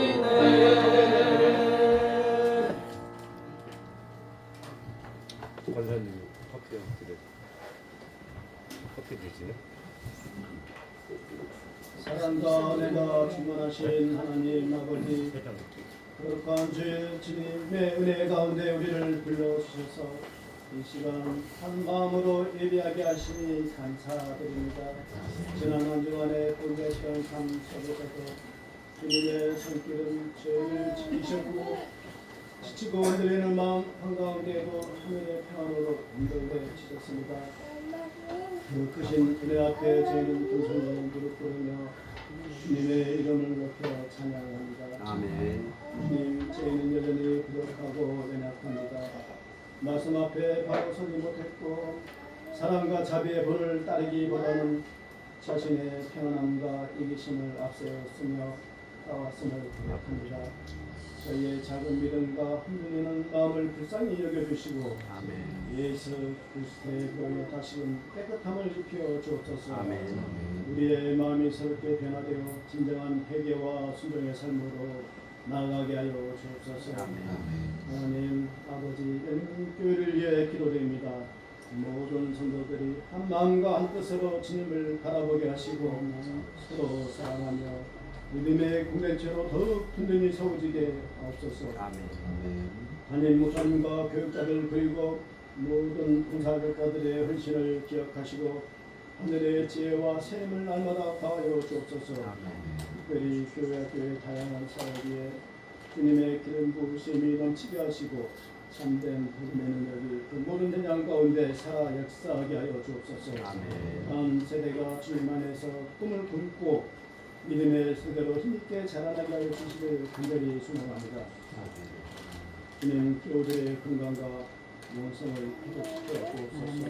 있네 관사님 커피 한 드려. 커피 드시네. 사랑과 은혜가 충만하신 하나님 아버지 거룩한 주의 주님의 은혜 가운데 우리를 불러주셔서 이 시간 한 마음으로 예배하게 하시니 감사드립니다. 지난 한 주간의 본대 시간 삶 속에서도 주님의 손길은 죄를 지키셨고 지치고 흔들리는 마음 한가운데에도 하늘의 평안으로 인도해 주셨습니다. 그 크신 은혜 앞에 저희는 동성으로 무릎 꿇으며 주님의 이름을 높여 찬양합니다. 아멘. 주님, 저희는 여전히 부족하고. 말씀 앞에 바로 서지 못했고 사랑과 자비의 본을 따르기보다는 자신의 평안함과 이기심을 앞세웠으며 따왔음을 고백합니다. 저희의 작은 믿음과 흔들리는 마음을 불쌍히 여겨주시고 아멘. 예수 그리스도의 보여 다시금 깨끗함을 입혀 주옵소서. 아멘. 우리의 마음이 새롭게 변화되어 진정한 회개와 순종의 삶으로 나아가게 하여 주옵소서. 아멘. 하나님 아버지 연금 교회를 위해 기도드립니다. 모든 성도들이 한 마음과 한 뜻으로 주님을 바라보게 하시고 서로 사랑하며 믿음의 공동체로 더욱 든든히 세워지게 하옵소서. 아멘. 담임 목사님과 교육자들 그리고 모든 봉사자들의 헌신을 기억하시고 하늘의 지혜와 샘을 날마다 가하여 주옵소서. 아멘. 특별히 교회 학교의 다양한 사역에 주님의 기름 부으심이 넘치게 하시고 참된 복음의 능력이 그 모든 현장 가운데 살아 역사하게 하여 주옵소서. 아멘. 다음 세대가 주님 안에서 꿈을 품고 믿음의 세대로 힘있게 자라나게 하여 주시길 간절히 소망합니다. 주님 교우들의 건강과 영성을 회복시켜 주옵소서.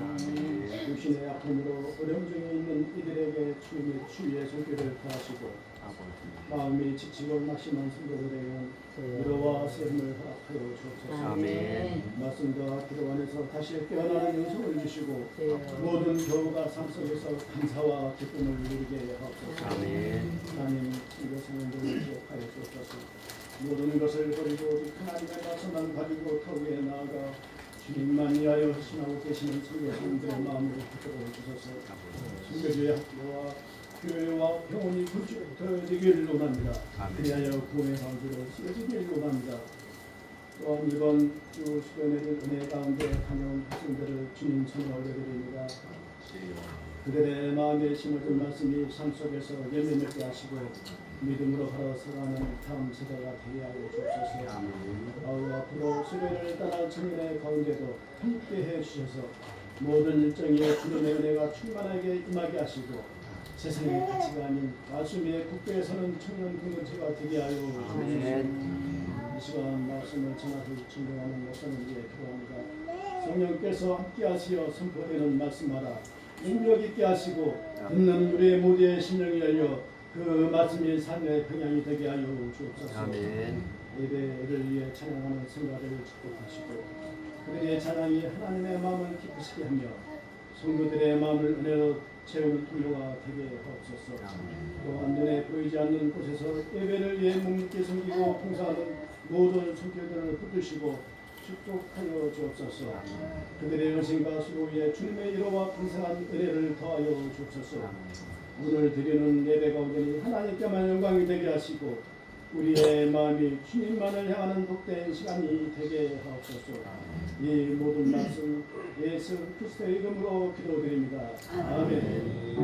육신의 아픔으로 어려움 중에 있는 이들에게 주님의 주위의 손길을 다하시고 마음이 지치고 낙심한 성도들에게는 위로와 샘을 허락하여 주옵소서. 말씀과 기도 안에서 다시 깨어나는 영성을 주시고 모든 교우가 삶 속에서 감사와 기쁨을 누리게 하옵소서. 하나님 우리를 기억하여 주옵소서. 모든 것을 버리고 오직 하나님의 말씀만 가지고 터위에 나아가 주님만 위하여 헌신하고 계시는 성교사님들의 마음으로 붙들어 주셔서 성교주의 학교와 교회와 병원이 구축되기를 원합니다. 그리하여 구원의 방주로 쓰여지기를 원합니다. 또한 이번 주 수련회를 은혜 가운데 다녀온 학생들을 주님 손에 올려드립니다. 그들의 마음에 심어진 말씀이 삶 속에서 열매 맺게 하시고 믿음으로 걸어서가는 다음 세대가 되게 하여 주옵소서. 아우 앞으로 수련을 떠난 청년의 가운데도 함께 해 주셔서 모든 일정에 주님의 은혜가 충만하게 임하게 하시고 세상의 가치가 아닌 말씀의 국대에 서는 청년 공동체가 되게 하여 주옵소서. 이 시간 말씀을 전하실 증명하는 목사님 위해 기도합니다. 성령께서 함께 하시어 선포되는 말씀마다 능력 있게 하시고 듣는 우리의 모두의 심령이 열려 그 말씀이 삶의 평양이 되게 하여 주옵소서. 아멘. 예배를 위해 찬양하는 성가들을 축복하시고 그들의 찬양이 하나님의 마음을 기쁘시게 하며 성도들의 마음을 은혜로 채우는 통로가 되게 하옵소서. 또한 눈에 보이지 않는 곳에서 예배를 위해 묵묵히 섬기고 봉사하는 모든 손길들을 붙드시고 축복하여 주옵소서. 그들의 열심과 수고에 주님의 이로와 풍성한 은혜를 더하여 주옵소서. 오늘 드리는 예배 가운데 하나님께만 영광이 되게 하시고 우리의 마음이 주님만을 향하는 복된 시간이 되게 하옵소서. 이 모든 말씀 예수 그리스도의 이름으로 기도드립니다. 아멘.